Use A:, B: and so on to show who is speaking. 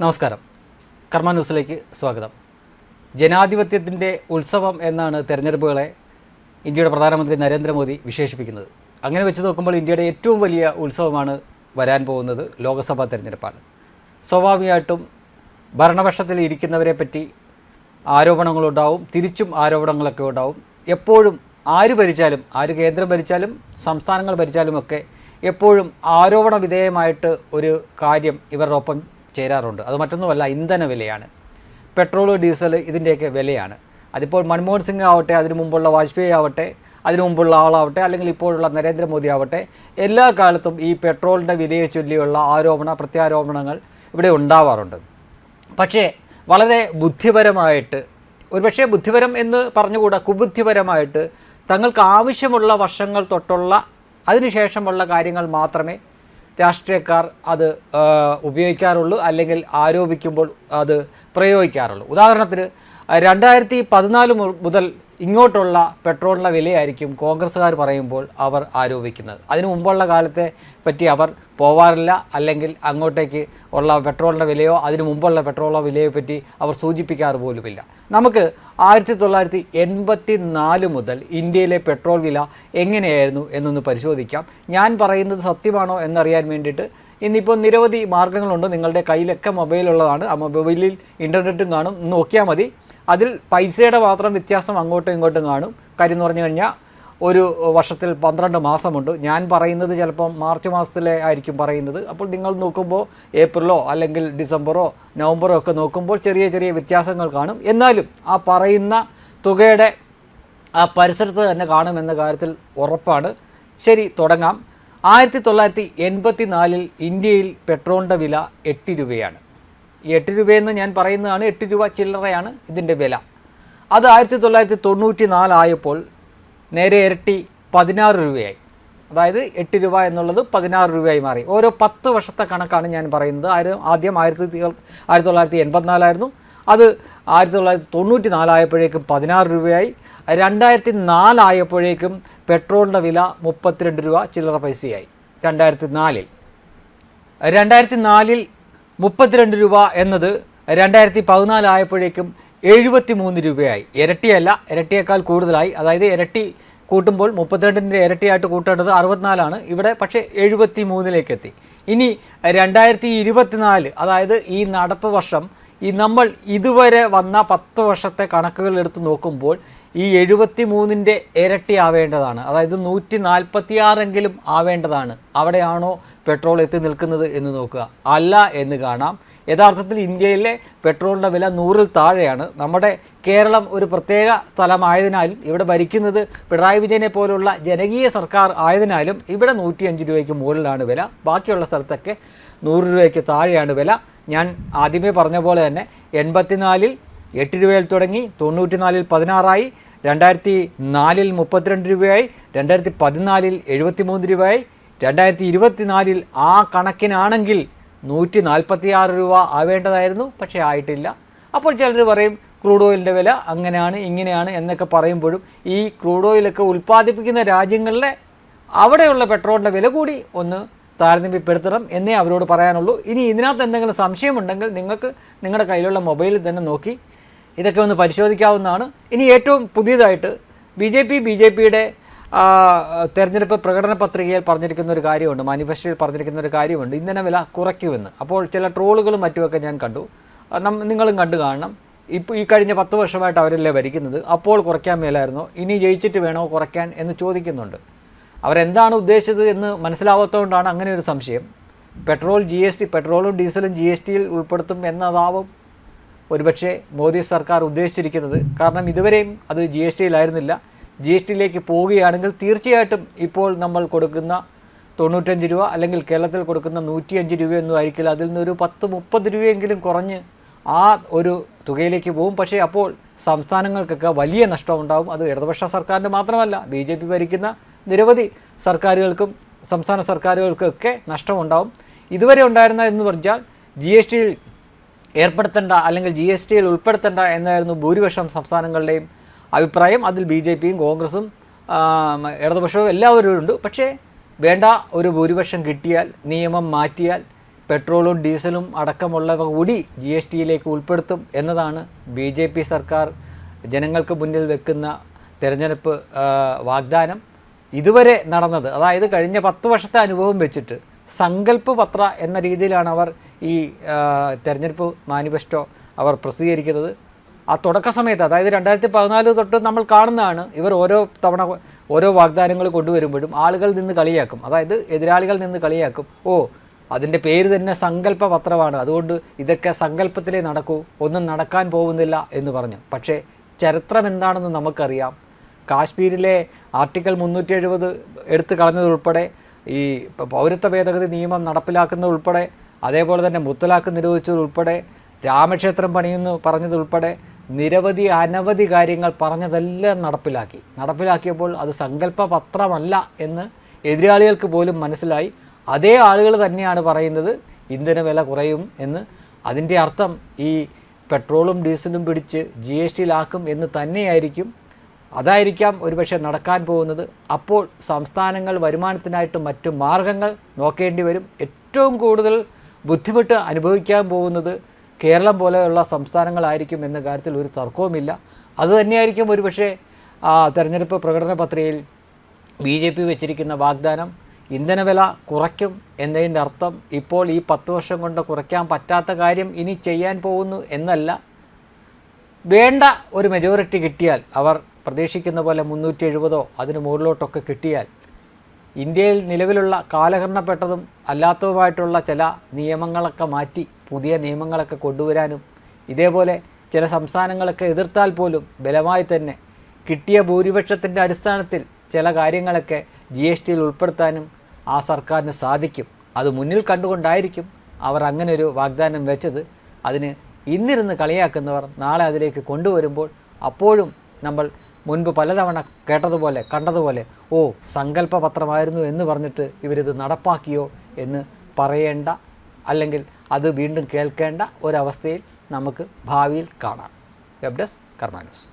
A: നമസ്കാരം. കർമ്മ ന്യൂസിലേക്ക് സ്വാഗതം. ജനാധിപത്യത്തിന്റെ ഉത്സവം എന്നാണ് തെരഞ്ഞെടുപ്പുകളെ ഇന്ത്യയുടെ പ്രധാനമന്ത്രി നരേന്ദ്രമോദി വിശേഷിപ്പിക്കുന്നത്. അങ്ങനെ വെച്ച് നോക്കുമ്പോൾ ഇന്ത്യയുടെ ഏറ്റവും വലിയ ഉത്സവമാണ് വരാൻ പോകുന്നത് ലോക്സഭാ തെരഞ്ഞെടുപ്പാണ്. സ്വാഭാവികമായിട്ടും ഭരണപക്ഷത്തിൽ ഇരിക്കുന്നവരെ പറ്റി ആരോപണങ്ങളുണ്ടാവും തിരിച്ചും ആരോപണങ്ങളൊക്കെ ഉണ്ടാവും. എപ്പോഴും ആര് ഭരിച്ചാലും ആര് കേന്ദ്രം ഭരിച്ചാലും സംസ്ഥാനങ്ങൾ ഭരിച്ചാലുമൊക്കെ എപ്പോഴും ആരോപണ വിധേയമായിട്ട് ഒരു കാര്യം ഇവരുടെ ഒപ്പം ചേരാറുണ്ട്. അത് മറ്റൊന്നുമല്ല ഇന്ധന വിലയാണ്. പെട്രോൾ ഡീസൽ ഇതിന്റെയൊക്കെ വിലയാണ്. അതിപ്പോൾ മൻമോഹൻ സിംഗ് ആവട്ടെ അതിനു മുമ്പുള്ള വാജ്പേയി ആവട്ടെ അതിനു മുമ്പുള്ള ആളാവട്ടെ അല്ലെങ്കിൽ ഇപ്പോഴുള്ള നരേന്ദ്രമോദി ആവട്ടെ എല്ലാ കാലത്തും ഈ പെട്രോളിന്റെ വിലയെ ചൊല്ലിയുള്ള ആരോപണ പ്രത്യാരോപണങ്ങൾ ഇവിടെ ഉണ്ടാവാറുണ്ട്. പക്ഷേ വളരെ ബുദ്ധിപരമായിട്ട് ഒരുപക്ഷെ ബുദ്ധിപരം എന്ന് പറഞ്ഞുകൂടാ കുബുദ്ധിപരമായിട്ട് തങ്ങൾക്ക് ആവശ്യമുള്ള വർഷങ്ങൾ തൊട്ടുള്ള അതിനുശേഷമുള്ള കാര്യങ്ങൾ മാത്രമേ രാഷ്ട്രീയക്കാർ അത് ഉപയോഗിക്കാറുള്ളൂ അല്ലെങ്കിൽ ആരോപിക്കുമ്പോൾ അത് പ്രയോഗിക്കാറുള്ളൂ. ഉദാഹരണത്തിന് രണ്ടായിരത്തി പതിനാല് മുതൽ ഇങ്ങോട്ടുള്ള പെട്രോളിന്റെ വിലയായിരിക്കും കോൺഗ്രസ്സുകാർ പറയുമ്പോൾ അവർ ആരോപിക്കുന്നത്. അതിനു മുമ്പുള്ള കാലത്തെ പറ്റി അവർ പോവാറില്ല അല്ലെങ്കിൽ അങ്ങോട്ടേക്ക് ഉള്ള പെട്രോളിന്റെ വിലയോ അതിനു മുമ്പുള്ള പെട്രോളോ വിലയോ പറ്റി അവർ സൂചിപ്പിക്കാറ് പോലുമില്ല. നമുക്ക് ആയിരത്തി തൊള്ളായിരത്തി എൺപത്തി നാല് മുതൽ ഇന്ത്യയിലെ പെട്രോൾ വില എങ്ങനെയായിരുന്നു എന്നൊന്ന് പരിശോധിക്കാം. ഞാൻ പറയുന്നത് സത്യമാണോ എന്നറിയാൻ വേണ്ടിയിട്ട് ഇന്നിപ്പോൾ നിരവധി മാർഗങ്ങളുണ്ട് നിങ്ങളുടെ കയ്യിലൊക്കെ മൊബൈലുള്ളതാണ്. ആ മൊബൈലിൽ ഇന്റർനെറ്റും കാണും. നോക്കിയാൽ മതി. അതിൽ പൈസയുടെ മാത്രം വ്യത്യാസം അങ്ങോട്ടും ഇങ്ങോട്ടും കാണും. കാര്യം എന്ന് പറഞ്ഞു കഴിഞ്ഞാൽ ഒരു വർഷത്തിൽ പന്ത്രണ്ട് മാസമുണ്ട്. ഞാൻ പറയുന്നത് ചിലപ്പം മാർച്ച് മാസത്തിലെ ആയിരിക്കും പറയുന്നത്. അപ്പോൾ നിങ്ങൾ നോക്കുമ്പോൾ ഏപ്രിലോ അല്ലെങ്കിൽ ഡിസംബറോ നവംബറോ ഒക്കെ നോക്കുമ്പോൾ ചെറിയ ചെറിയ വ്യത്യാസങ്ങൾ കാണും. എന്നാലും ആ പറയുന്ന തുകയുടെ ആ പരിസരത്ത് തന്നെ കാണുമെന്ന കാര്യത്തിൽ ഉറപ്പാണ്. ശരി തുടങ്ങാം. ആയിരത്തി തൊള്ളായിരത്തി എൺപത്തി നാലിൽ ഇന്ത്യയിൽ പെട്രോളിന്റെ വില എട്ട് രൂപയാണ്. എട്ട് രൂപയെന്ന് ഞാൻ പറയുന്നതാണ് എട്ട് രൂപ ചില്ലറയാണ് ഇതിന്റെ വില. അത് ആയിരത്തി തൊള്ളായിരത്തി തൊണ്ണൂറ്റി നാലായപ്പോൾ നേരെ ഇരട്ടി പതിനാറ് രൂപയായി. അതായത് എട്ട് രൂപ എന്നുള്ളത് പതിനാറ് രൂപയായി മാറി. ഓരോ പത്ത് വർഷത്തെ കണക്കാണ് ഞാൻ പറയുന്നത്. ആയിരം ആദ്യം ആയിരത്തി ആയിരത്തി തൊള്ളായിരത്തി എൺപത്തിനാലായിരുന്നു. അത് ആയിരത്തി തൊള്ളായിരത്തി തൊണ്ണൂറ്റി നാലായപ്പോഴേക്കും പതിനാറ് രൂപയായി. രണ്ടായിരത്തി നാലായപ്പോഴേക്കും പെട്രോളിന്റെ വില മുപ്പത്തിരണ്ട് രൂപ ചില്ലറ പൈസയായി. രണ്ടായിരത്തി നാലിൽ രണ്ടായിരത്തി നാലിൽ മുപ്പത്തിരണ്ട് രൂപ എന്നത് രണ്ടായിരത്തി പതിനാലായപ്പോഴേക്കും എഴുപത്തി മൂന്ന് രൂപയായി. ഇരട്ടിയല്ല ഇരട്ടിയേക്കാൾ കൂടുതലായി. അതായത് ഇരട്ടി കൂട്ടുമ്പോൾ മുപ്പത്തിരണ്ടിന്റെ ഇരട്ടിയായിട്ട് കൂട്ടേണ്ടത് അറുപത്തിനാലാണ്. ഇവിടെ പക്ഷേ എഴുപത്തി മൂന്നിലേക്കെത്തി ഇനി രണ്ടായിരത്തി ഇരുപത്തിനാല് അതായത് ഈ നടപ്പ് വർഷം ഈ നമ്മൾ ഇതുവരെ വന്ന പത്ത് വർഷത്തെ കണക്കുകൾ എടുത്ത് നോക്കുമ്പോൾ ഈ എഴുപത്തി മൂന്നിന്റെ ഇരട്ടി ആവേണ്ടതാണ്. അതായത് നൂറ്റി നാൽപ്പത്തി ആറെങ്കിലും ആവേണ്ടതാണ്. അവിടെയാണോ പെട്രോൾ എത്തി നിൽക്കുന്നത് എന്ന് നോക്കുക. അല്ല എന്ന് കാണാം. യഥാർത്ഥത്തിൽ ഇന്ത്യയിലെ പെട്രോളിന്റെ വില നൂറിൽ താഴെയാണ്. നമ്മുടെ കേരളം ഒരു പ്രത്യേക സ്ഥലമായതിനാലും ഇവിടെ ഭരിക്കുന്നത് പിണറായി വിജയനെ പോലുള്ള ജനകീയ സർക്കാർ ആയതിനാലും ഇവിടെ നൂറ്റിയഞ്ച് രൂപയ്ക്ക് മുകളിലാണ് വില. ബാക്കിയുള്ള സ്ഥലത്തൊക്കെ നൂറ് രൂപയ്ക്ക് താഴെയാണ് വില. ഞാൻ ആദ്യമേ പറഞ്ഞ പോലെ തന്നെ എൺപത്തിനാലിൽ എട്ട് രൂപയിൽ തുടങ്ങി തൊണ്ണൂറ്റിനാലിൽ പതിനാറായി രണ്ടായിരത്തി നാലിൽ മുപ്പത്തിരണ്ട് രൂപയായി രണ്ടായിരത്തി പതിനാലിൽ എഴുപത്തിമൂന്ന് രൂപയായി രണ്ടായിരത്തി ഇരുപത്തിനാലിൽ ആ കണക്കിനാണെങ്കിൽ നൂറ്റി നാൽപ്പത്തി ആറ് രൂപ ആവേണ്ടതായിരുന്നു പക്ഷേ ആയിട്ടില്ല. അപ്പോൾ ചിലർ പറയും ക്രൂഡ് ഓയിലിന്റെ വില അങ്ങനെയാണ് ഇങ്ങനെയാണ് എന്നൊക്കെ പറയുമ്പോഴും ഈ ക്രൂഡ് ഓയിലൊക്കെ ഉൽപ്പാദിപ്പിക്കുന്ന രാജ്യങ്ങളിലെ അവിടെയുള്ള പെട്രോളിന്റെ വില കൂടി ഒന്ന് താരതമ്യപ്പെടുത്തണം എന്നേ അവരോട് പറയാനുള്ളൂ. ഇനി ഇതിനകത്ത് എന്തെങ്കിലും സംശയമുണ്ടെങ്കിൽ നിങ്ങൾക്ക് നിങ്ങളുടെ കയ്യിലുള്ള മൊബൈലിൽ തന്നെ നോക്കി ഇതൊക്കെ ഒന്ന് പരിശോധിക്കാവുന്നതാണ്. ഇനി ഏറ്റവും പുതിയതായിട്ട് B J P B J പിയുടെ തെരഞ്ഞെടുപ്പ് പ്രകടന പത്രികയിൽ പറഞ്ഞിരിക്കുന്ന ഒരു കാര്യമുണ്ട് മാനിഫെസ്റ്റോയിൽ പറഞ്ഞിരിക്കുന്ന ഒരു കാര്യമുണ്ട്. ഇന്ധന വില കുറയ്ക്കുമെന്ന്. അപ്പോൾ ചില ട്രോളുകളും മറ്റുമൊക്കെ ഞാൻ കണ്ടു. നിങ്ങളും കണ്ടു കാണണം. ഇപ്പോൾ ഈ കഴിഞ്ഞ പത്ത് വർഷമായിട്ട് അവരല്ലേ ഭരിക്കുന്നത്? അപ്പോൾ കുറയ്ക്കാൻ മേലായിരുന്നോ? ഇനി ജയിച്ചിട്ട് വേണോ കുറയ്ക്കാൻ എന്ന് ചോദിക്കുന്നുണ്ട്. അവരെന്താണ് ഉദ്ദേശിച്ചത് എന്ന് മനസ്സിലാവാത്തതുകൊണ്ടാണ് അങ്ങനെ ഒരു സംശയം. പെട്രോൾ ജി എസ് ടി പെട്രോളും ഡീസലും ജി എസ് ടിയിൽ ഉൾപ്പെടുത്തും എന്നതാവും ഒരുപക്ഷെ മോദി സർക്കാർ ഉദ്ദേശിച്ചിരിക്കുന്നത്. കാരണം ഇതുവരെയും അത് ജി എസ് ടിയിലായിരുന്നില്ല ജി എസ് ടിയിലേക്ക് പോവുകയാണെങ്കിൽ തീർച്ചയായിട്ടും ഇപ്പോൾ നമ്മൾ കൊടുക്കുന്ന തൊണ്ണൂറ്റഞ്ച് രൂപ അല്ലെങ്കിൽ കേരളത്തിൽ കൊടുക്കുന്ന നൂറ്റിയഞ്ച് രൂപയൊന്നും ആയിരിക്കില്ല. അതിൽ നിന്നൊരു പത്ത് മുപ്പത് രൂപയെങ്കിലും കുറഞ്ഞ് ആ ഒരു തുകയിലേക്ക് പോകും. പക്ഷേ അപ്പോൾ സംസ്ഥാനങ്ങൾക്കൊക്കെ വലിയ നഷ്ടമുണ്ടാവും അത് ഇടതുപക്ഷ സർക്കാരിന്റെ മാത്രമല്ല ബി ഭരിക്കുന്ന നിരവധി സർക്കാരുകൾക്കും സംസ്ഥാന സർക്കാരുകൾക്കൊക്കെ നഷ്ടമുണ്ടാവും. ഇതുവരെ ഉണ്ടായിരുന്ന എന്ന് പറഞ്ഞാൽ ജി എസ് ടിയിൽ ഏർപ്പെടുത്തേണ്ട അല്ലെങ്കിൽ ജി എസ് ടിയിൽ ഉൾപ്പെടുത്തേണ്ട എന്നായിരുന്നു ഭൂരിപക്ഷം സംസ്ഥാനങ്ങളുടെയും അഭിപ്രായം. അതിൽ ബി ജെ പിയും കോൺഗ്രസും ഇടതുപക്ഷവും എല്ലാവരും ഉണ്ട്. പക്ഷേ വേണ്ട ഒരു ഭൂരിപക്ഷം കിട്ടിയാൽ നിയമം മാറ്റിയാൽ പെട്രോളും ഡീസലും അടക്കമുള്ളവ കൂടി ജി എസ് ടിയിലേക്ക് ഉൾപ്പെടുത്തും എന്നതാണ് ബി ജെ പി സർക്കാർ ജനങ്ങൾക്ക് മുന്നിൽ വെക്കുന്ന തിരഞ്ഞെടുപ്പ് വാഗ്ദാനം. ഇതുവരെ നടന്നത് അതായത് കഴിഞ്ഞ പത്ത് വർഷത്തെ അനുഭവം വെച്ചിട്ട് സങ്കല്പ പത്ര എന്ന രീതിയിലാണ് അവർ ഈ തെരഞ്ഞെടുപ്പ് മാനിഫെസ്റ്റോ അവർ പ്രസിദ്ധീകരിക്കുന്നത്. ആ തുടക്ക സമയത്ത് അതായത് രണ്ടായിരത്തി പതിനാല് തൊട്ട് നമ്മൾ കാണുന്നതാണ് ഇവർ ഓരോ തവണ ഓരോ വാഗ്ദാനങ്ങൾ കൊണ്ടുവരുമ്പോഴും ആളുകൾ നിന്ന് കളിയാക്കും. അതായത് എതിരാളികൾ നിന്ന് കളിയാക്കും. ഓ അതിന്റെ പേര് തന്നെ സങ്കല്പ പത്രമാണ്. അതുകൊണ്ട് ഇതൊക്കെ സങ്കല്പത്തിലേ നടക്കൂ ഒന്നും നടക്കാൻ പോകുന്നില്ല എന്ന് പറഞ്ഞു. പക്ഷേ ചരിത്രം എന്താണെന്ന് നമുക്കറിയാം. കാശ്മീരിലെ ആർട്ടിക്കിൾ മുന്നൂറ്റി എഴുപത് എടുത്തു കളഞ്ഞതുൾപ്പെടെ ഈ പൗരത്വ ഭേദഗതി നിയമം നടപ്പിലാക്കുന്നതുൾപ്പെടെ അതേപോലെ തന്നെ മുത്തലാഖ് നിരോധിച്ചതുൾപ്പെടെ രാമക്ഷേത്രം പണിയുന്നു പറഞ്ഞതുൾപ്പെടെ നിരവധി അനവധി കാര്യങ്ങൾ പറഞ്ഞതെല്ലാം നടപ്പിലാക്കി. നടപ്പിലാക്കിയപ്പോൾ അത് സങ്കല്പ പത്രമല്ല എന്ന് എതിരാളികൾക്ക് പോലും മനസ്സിലായി. അതേ ആളുകൾ തന്നെയാണ് പറയുന്നത് ഇന്ധന വില കുറയും എന്ന്. അതിന്റെ അർത്ഥം ഈ പെട്രോളും ഡീസലും പിടിച്ച് ജി എസ് ടിയിലാക്കും എന്ന് തന്നെയായിരിക്കും അതായിരിക്കാം ഒരുപക്ഷെ നടക്കാൻ പോകുന്നത്. അപ്പോൾ സംസ്ഥാനങ്ങൾ വരുമാനത്തിനായിട്ട് മറ്റു മാർഗങ്ങൾ നോക്കേണ്ടി വരും. ഏറ്റവും കൂടുതൽ ബുദ്ധിമുട്ട് അനുഭവിക്കാൻ പോകുന്നത് കേരളം പോലെയുള്ള സംസ്ഥാനങ്ങളായിരിക്കും എന്ന കാര്യത്തിൽ ഒരു തർക്കവുമില്ല. അതുതന്നെയായിരിക്കും ഒരുപക്ഷെ തെരഞ്ഞെടുപ്പ് പ്രകടന പത്രികയിൽ ബി ജെ പി വെച്ചിരിക്കുന്ന വാഗ്ദാനം. ഇന്ധനവില കുറയ്ക്കും എന്നതിന്റെ അർത്ഥം ഇപ്പോൾ ഈ പത്ത് വർഷം കൊണ്ട് കുറയ്ക്കാൻ പറ്റാത്ത കാര്യം ഇനി ചെയ്യാൻ പോകുന്നു എന്നല്ല. വേണ്ട ഒരു മെജോറിറ്റി കിട്ടിയാൽ അവർ പ്രതീക്ഷിക്കുന്ന പോലെ മുന്നൂറ്റി എഴുപതോ അതിന് മുകളിലോട്ടൊക്കെ കിട്ടിയാൽ ഇന്ത്യയിൽ നിലവിലുള്ള കാലഹരണപ്പെട്ടതും അല്ലാത്തതുമായിട്ടുള്ള ചില നിയമങ്ങളൊക്കെ മാറ്റി പുതിയ നിയമങ്ങളൊക്കെ കൊണ്ടുവരാനും ഇതേപോലെ ചില സംസ്ഥാനങ്ങളൊക്കെ എതിർത്താൽ പോലും ബലമായി തന്നെ കിട്ടിയ ഭൂരിപക്ഷത്തിന്റെ അടിസ്ഥാനത്തിൽ ചില കാര്യങ്ങളൊക്കെ ജി എസ് ടിയിൽ ഉൾപ്പെടുത്താനും ആ സർക്കാരിന് സാധിക്കും. അത് മുന്നിൽ കണ്ടുകൊണ്ടായിരിക്കും അവർ അങ്ങനെ ഒരു വാഗ്ദാനം വെച്ചത്. അതിന് ഇന്നിരുന്ന് കളിയാക്കുന്നവർ നാളെ അതിലേക്ക് കൊണ്ടുവരുമ്പോൾ അപ്പോഴും നമ്മൾ മുൻപ് പലതവണ കേട്ടതുപോലെ കണ്ടതുപോലെ ഓ സങ്കല്പ പത്രമായിരുന്നു എന്ന് പറഞ്ഞിട്ട് ഇവരിത് നടപ്പാക്കിയോ എന്ന് പറയേണ്ട അല്ലെങ്കിൽ അത് വീണ്ടും കേൾക്കേണ്ട ഒരവസ്ഥയിൽ നമുക്ക് ഭാവിയിൽ കാണാം. Web desk കർമാനൂസ്